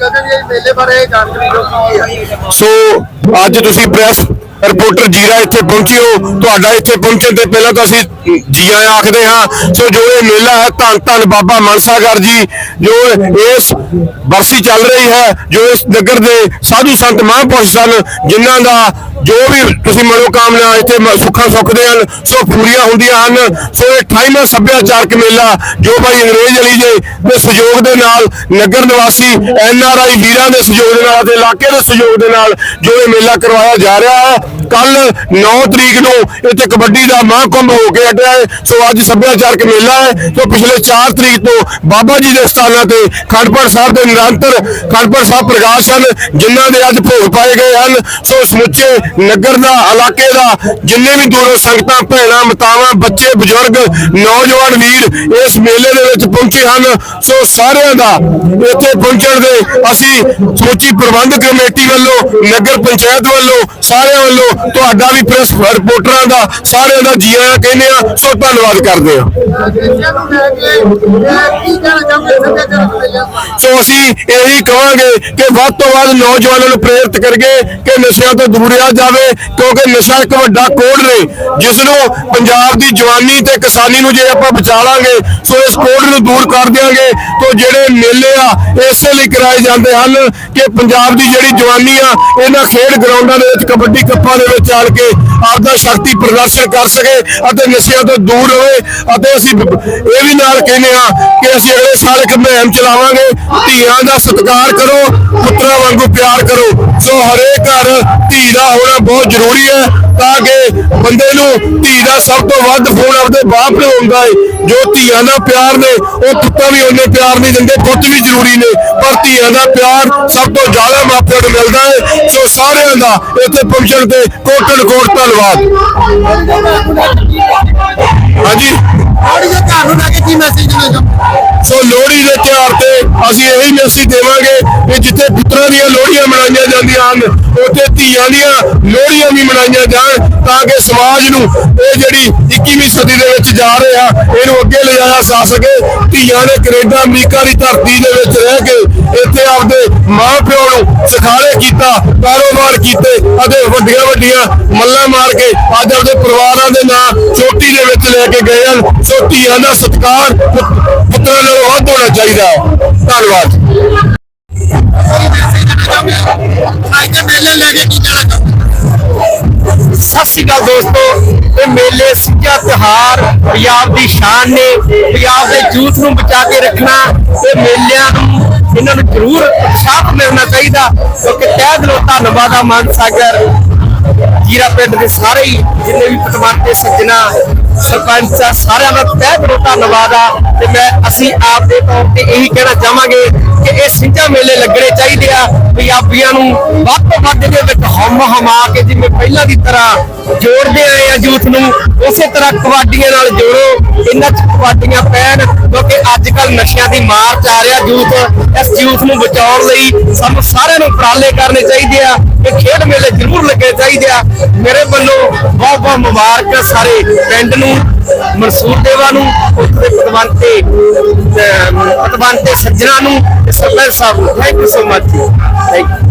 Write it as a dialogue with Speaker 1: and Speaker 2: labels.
Speaker 1: ਮੇਲੇ ਬਾਰੇ ਜਾਣਕਾਰੀ ਦਿਓ। ਕੀ ਹੈ
Speaker 2: ਸੋ, ਅੱਜ ਤੁਸੀਂ ਪ੍ਰੈਸ ਰਿਪੋਰਟਰ ਜੀਰਾ ਇੱਥੇ ਪਹੁੰਚੇ ਹੋ ਤੁਹਾਡਾ ਇੱਥੇ ਪਹੁੰਚਣ ਤੇ ਪਹਿਲਾਂ ਤਾਂ ਅਸੀਂ ਜੀ ਆਇਆਂ ਆਖਦੇ ਹਾਂ, ਸੋ ਜੋ ਇਹ ਮੇਲਾ ਹੈ, ਧੰਨ ਧੰਨ ਬਾਬਾ ਮਨਸਾਗਰ ਜੀ, ਜੋ ਇਸ ਬਰਸੀ ਚੱਲ ਰਹੀ ਹੈ, ਜੋ ਇਸ ਨਗਰ ਦੇ ਸਾਧੂ ਸੰਤ ਮਹਾਂਪੁਰਸ਼ ਸਨ, ਜਿਨ੍ਹਾਂ ਦਾ ਜੋ ਵੀ ਤੁਸੀਂ ਮਨੋਕਾਮਨਾ ਇੱਥੇ ਸੁੱਖਾਂ ਸੁੱਖਦੇ ਹਨ, ਸੋ ਪੂਰੀਆਂ ਹੁੰਦੀਆਂ ਹਨ, ਸੋ ਇਹ 28ਵਾਂ ਸੱਭਿਆਚਾਰਕ ਮੇਲਾ ਜੋ ਭਾਈ ਅੰਗਰੇਜ਼ ਅਲੀ ਜੀ ਦੇ ਸਹਿਯੋਗ ਦੇ ਨਾਲ ਨਗਰ ਨਿਵਾਸੀ ਐਨ ਆਰ ਆਈ ਵੀਰਾਂ ਦੇ ਸਹਿਯੋਗ ਦੇ ਨਾਲ ਤੇ ਇਲਾਕੇ ਦੇ ਸਹਿਯੋਗ ਦੇ ਨਾਲ ਜੋ ਇਹ ਮੇਲਾ ਕਰਵਾਇਆ ਜਾ ਰਿਹਾ ਹੈ। ਕੱਲ 9 ਤਰੀਕ ਨੂੰ ਇੱਥੇ ਕਬੱਡੀ ਦਾ ਮਹਾਂਕੁੰਭ ਹੋ ਕੇ ਹਟਿਆ ਹੈ। ਸੋ ਅੱਜ ਸੱਭਿਆਚਾਰਕ ਮੇਲਾ ਹੈ। ਸੋ ਪਿਛਲੇ 4 ਤਰੀਕ ਤੋਂ ਬਾਬਾ ਜੀ ਦੇ ਸਥਾਨਾਂ ਤੇ ਖੰਡਪੜ ਸਾਹਿਬ ਦੇ ਨਿਰੰਤਰ ਖੰਡਪੜ ਸਾਹਿਬ ਪ੍ਰਕਾਸ਼ ਹਨ, ਜਿਨ੍ਹਾਂ ਦੇ ਅੱਜ ਭੋਗ ਪਾਏ ਗਏ ਹਨ। ਸੋ ਸਮੁੱਚੇ ਨਗਰ ਦਾ, ਇਲਾਕੇ ਦਾ, ਜਿੰਨੇ ਵੀ ਦੂਰੋਂ ਸੰਗਤਾਂ, ਭੈਣਾਂ, ਮਤਾਵਾਂ, ਬੱਚੇ, ਬਜ਼ੁਰਗ, ਨੌਜਵਾਨ ਵੀਰ ਇਸ ਮੇਲੇ ਦੇ ਵਿੱਚ ਪਹੁੰਚੇ ਹਨ। ਸੋ ਸਾਰਿਆਂ ਦਾ ਇੱਥੇ ਪਹੁੰਚਣ ਦੇ ਅਸੀਂ ਸਮੁੱਚੀ ਪ੍ਰਬੰਧਕ ਕਮੇਟੀ ਵੱਲੋਂ, ਨਗਰ ਪੰਚਾਇਤ ਵੱਲੋਂ, ਸਾਰਿਆਂ ਵੱਲੋਂ ਤੁਹਾਡਾ ਵੀ ਪ੍ਰੈਸ ਰਿਪੋਰਟਰਾਂ ਦਾ, ਸਾਰਿਆਂ ਦਾ ਜੀ ਆਇਆਂ ਕਹਿੰਦੇ ਆ, ਸੋ ਧੰਨਵਾਦ ਕਰਦੇ ਆ। ਸੋ ਅਸੀਂ ਇਹੀ ਕਹਾਂਗੇ ਕਿ ਵੱਧ ਤੋਂ ਵੱਧ ਨੌਜਵਾਨਾਂ ਨੂੰ ਪ੍ਰੇਰਿਤ ਕਰਕੇ ਕਿ ਨਸ਼ਿਆਂ ਤੋਂ ਦੂਰ ਰਿਹਾ ਜਾਵੇ, ਕਿਉਂਕਿ ਨਸ਼ਾ ਇੱਕ ਵੱਡਾ ਕੋੜ ਨੇ ਜਿਸ ਨੂੰ ਪੰਜਾਬ ਦੀ ਜਵਾਨੀ ਤੇ ਕਿਸਾਨੀ ਨੂੰ ਜੇ ਆਪਾਂ ਬਚਾ ਲਾਂਗੇ ਸੋ ਇਸ ਕੋੜ ਨੂੰ ਦੂਰ ਕਰ ਦਿਆਂਗੇ। ਤੋਂ ਜਿਹੜੇ ਮੇਲੇ ਆ, ਇਸੇ ਲਈ ਕਰਾਏ ਜਾਂਦੇ ਹਨ ਕਿ ਪੰਜਾਬ ਦੀ ਜਿਹੜੀ ਜਵਾਨੀ ਆ, ਇਹਨਾਂ ਖੇਡ ਗਰਾਊਂਡਾਂ ਦੇ ਵਿੱਚ ਕਬੱਡੀ ਕੱਪਾਂ ਦੇ ਵਿੱਚ ਆਣ ਕੇ ਆਪਦਾ ਸ਼ਕਤੀ ਪ੍ਰਦਰਸ਼ਨ ਕਰ ਸਕੇ ਅਤੇ ਨਸ਼ਿਆਂ ਤੋਂ ਦੂਰ ਰਹੇ। ਅਤੇ ਅਸੀਂ ਇਹ ਵੀ ਨਾਲ ਕਹਿੰਦੇ ਆ ਕਿ ਅਸੀਂ ਅਗਲੇ ਸਾਲ ਇੱਕ ਮੁਹਿੰਮ ਚਲਾਵਾਂਗੇ। ਧੀਆਂ ਦਾ ਸਤਿਕਾਰ ਕਰੋ, ਪੁੱਤਰਾਂ ਵਾਂਗੂ ਪਿਆਰ ਕਰੋ। ਸੋ ਹਰੇਕ ਘਰ ਧੀ ਦਾ ਹੋਣਾ ਬਹੁਤ ਜ਼ਰੂਰੀ ਹੈ ਤਾਂ ਕਿ ਬੰਦੇ ਨੂੰ ਧੀ ਦਾ ਸਭ ਤੋਂ ਵੱਧ ਫੋਨ ਆਪਦੇ ਬਾਪ ਨੂੰ ਹੁੰਦਾ ਹੈ। ਜੋ ਧੀਆਂ ਦਾ ਪਿਆਰ ਨੇ, ਉਹ ਪੁੱਤਾਂ ਵੀ ਉਹਨੇ ਪਿਆਰ ਨਹੀਂ ਦਿੰਦੇ, ਪੁੱਤ ਵੀ ਜ਼ਰੂਰੀ ਨੇ। ਪਰ ਧੀਆਂ ਦਾ ਪਿਆਰ ਸਭ ਤੋਂ ਜ਼ਿਆਦਾ ਮਾਪਿਆਂ ਨੂੰ ਮਿਲਦਾ ਹੈ। ਸੋ ਸਾਰਿਆਂ ਦਾ ਇੱਥੇ ਪਹੁੰਚਣ ਤੇ ਕੋਟਨ ਕੋਟ ਧੰਨਵਾਦ। ਹਾਂਜੀ।
Speaker 1: ਆੜੀ ਦੇ ਘਰ ਨੂੰ ਲੈ ਕੇ ਕੀ ਮੈਸੇਜ ਦੇਣਾ ਚਾਹੁੰਦੇ
Speaker 2: ਸੋ ਲੋਹੜੀ ਦੇ ਤਿਉਹਾਰ ਤੇ ਅਸੀਂ ਇਹੀ ਮੈਸੇਜ ਦੇਵਾਂਗੇ ਕਿ ਜਿੱਥੇ ਪੁੱਤਰਾਂ ਦੀਆਂ ਲੋਹੜੀਆਂ ਮਨਾਈਆਂ ਜਾਂਦੀਆਂ ਹਨ। ਉੱਥੇ ਧੀਆਂ ਦੀਆਂ ਲੋਹੜੀਆਂ ਵੀ ਮਨਾਈਆਂ ਜਾਣ ਤਾਂ ਕਿ ਸਮਾਜ ਨੂੰ ਇਹ ਜਿਹੜੀ 21ਵੀਂ ਸਦੀ ਦੇ ਵਿੱਚ ਜਾ ਰਿਹਾ ਇਹਨੂੰ ਅੱਗੇ ਲਿਜਾਇਆ ਜਾ ਸਕੇ। ਧੀਆਂ ਨੇ ਕੈਨੇਡਾ ਅਮਰੀਕਾ ਦੀ ਧਰਤੀ ਦੇ ਵਿੱਚ ਰਹਿ ਕੇ ਇੱਥੇ ਆਪਦੇ ਮਾਂ ਨੂੰ ਸਿਖਾਲੇ ਕੀਤਾ, ਕਾਰੋਬਾਰ ਕੀਤੇ ਅਤੇ ਵੱਡੀਆਂ ਵੱਡੀਆਂ ਮੱਲਾਂ ਮਾਰ ਕੇ ਅੱਜ ਆਪਦੇ ਪਰਿਵਾਰਾਂ ਦੇ ਨਾਂ ਚੋਟੀ ਦੇ ਵਿੱਚ ਲੈ ਕੇ ਗਏ ਹਨ। ਸੋ ਧੀਆਂ ਦਾ ਸਤਿਕਾਰ ਪੁੱਤਰਾਂ ਨਾਲੋਂ ਵੱਧ ਹੋਣਾ ਚਾਹੀਦਾ। ਹੈ ਧੰਨਵਾਦ।
Speaker 3: ਸਤਿ ਸ਼੍ਰੀ ਅਕਾਲ ਦੋਸਤੋ ਇਹ ਮੇਲੇ ਸਿੱਖਿਆ ਤਿਉਹਾਰ ਪੰਜਾਬ ਦੀ ਸ਼ਾਨ ਨੇ ਪੰਜਾਬ ਦੇ ਜੂਥ ਨੂੰ ਬਚਾ ਕੇ ਰੱਖਣਾ ਇਹ ਮੇਲਿਆਂ ਨੂੰ ਇਹਨਾਂ ਨੂੰ ਜ਼ਰੂਰ ਉਤਸ਼ਾਹ ਮਿਲਣਾ ਚਾਹੀਦਾ ਕਿਉਂਕਿ ਤਹਿ ਦਿਲੋਂ ਧੰਨਵਾਦ ਆ ਮਾਨ ਸਾਗਰ ਜੀਰਾ ਪਿੰਡ ਦੇ ਸਾਰੇ ਹੀ ਜਿੰਨੇ ਵੀ ਪਟਵਾਰ ਸੱਜਣਾ ਸਰਪੰਚ ਆ, ਸਾਰਿਆਂ ਦਾ ਤਹਿ ਦਿਲੋਂ ਧੰਨਵਾਦ ਆ ਤੇ ਮੈਂ, ਅਸੀਂ ਆਪ ਦੇ ਤੌਰ ਤੇ ਇਹੀ ਕਹਿਣਾ ਚਾਹਾਂਗੇ ਕਿ ਇਹ ਸਿੰਝਾ ਮੇਲੇ ਲੱਗਣੇ ਚਾਹੀਦੇ ਆ ਪੰਜਾਬੀਆਂ ਨੂੰ ਵੱਧ ਤੋਂ ਵੱਧ ਇਹਦੇ ਵਿੱਚ ਹਮ ਹਮਾ ਕੇ ਜਿਵੇਂ ਪਹਿਲਾਂ ਦੀ ਤਰ੍ਹਾਂ ਜੋੜਦੇ ਆਏ ਆ ਯੂਥ ਨੂੰ, ਉਸੇ ਤਰ੍ਹਾਂ ਕਬੱਡੀਆਂ ਨਾਲ ਜੋੜੋ, ਇਹਨਾਂ ਚ ਕਬੱਡੀਆਂ ਪੈਣ, ਕਿਉਂਕਿ ਅੱਜ ਕੱਲ ਨਸ਼ਿਆਂ ਦੀ ਮਾਰ ਚ ਆ ਰਿਹਾ ਯੂਥ, ਇਸ ਯੂਥ ਨੂੰ ਬਚਾਉਣ ਲਈ ਸਾਨੂੰ ਸਾਰਿਆਂ ਨੂੰ ਉਪਰਾਲੇ ਕਰਨੇ ਚਾਹੀਦੇ ਆ। ਇਹ ਖੇਡ ਮੇਲੇ ਜ਼ਰੂਰ ਲੱਗੇ ਚਾਹੀਦੇ ਆ। ਮੇਰੇ ਵੱਲੋਂ ਬਹੁਤ ਬਹੁਤ ਮੁਬਾਰਕ ਸਾਰੇ ਪਿੰਡ ਨੂੰ, ਮਨਸੂਰ ਦੇਵਾ ਨੂੰ, ਉੱਥੇ ਪਤਵੰਤੇ ਪਤਵੰਤੇ ਸੱਜਣਾ ਨੂੰ ਸਰਪੰਚ ਸਾਹਿਬ ਨੂੰ। Thank you so much thank you